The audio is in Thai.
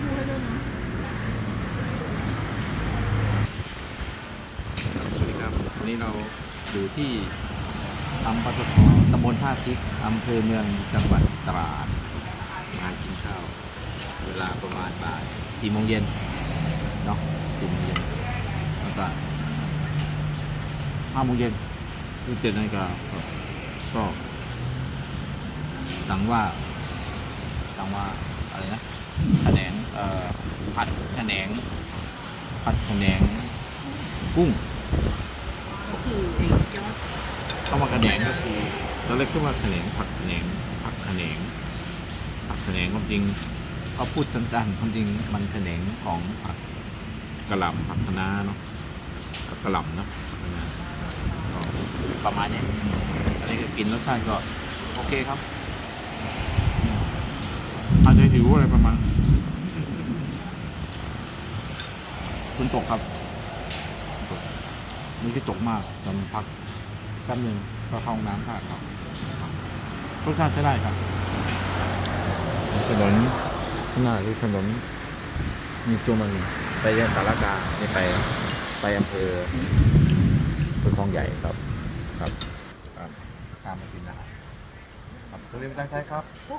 หูให้ด้วยนะสวัสดีครับวันนี้เราอยู่ที่ตำปตทตำบลท่าพริกอำเภอเมืองจังหวัดตราดมากินข้าว เวลาประมาณบ่ายสี่โมงเย็นเนาะสี่โมงเย็นแล้วก็ห้าโมงเย็นคือเจ็ดนาฬิกาก็สั่งว่าสั่งว่าอะไรนะแขนง ขนงผัดแขนงกุ้งก็คือไอ้ยอดเข้ามาแขนงก็คือตอนแรกคิดว่าแขนงผัดแขนงผัดแขนงผัดแขนงความจริงเขาพูดสั้นๆความจริงมันแขนงของผัดกระหล่ำผัดคะน้าเนาะกับกระหล่ำเนาะผัดคะน้าก็ประมาณนี้อันนี้ก็กินรสชาติก็โอเคครับ อาจจะหิวอะไรประมาณ คุณตกครับตกนี่คือตกมากตอนพักแป๊บหนึงก็เข้าห้องน้ำท่าครับรสชาติใช้ได้ครับถนนข้างหน้าคือถนนมีตัวมันไปยังสารกางนี่ไปไปอำเภออำเภอคลองใหญ่ครับครับครับตามมากินนะครับครับตรงนี้ไม่ตั้งใช้ครับโอ้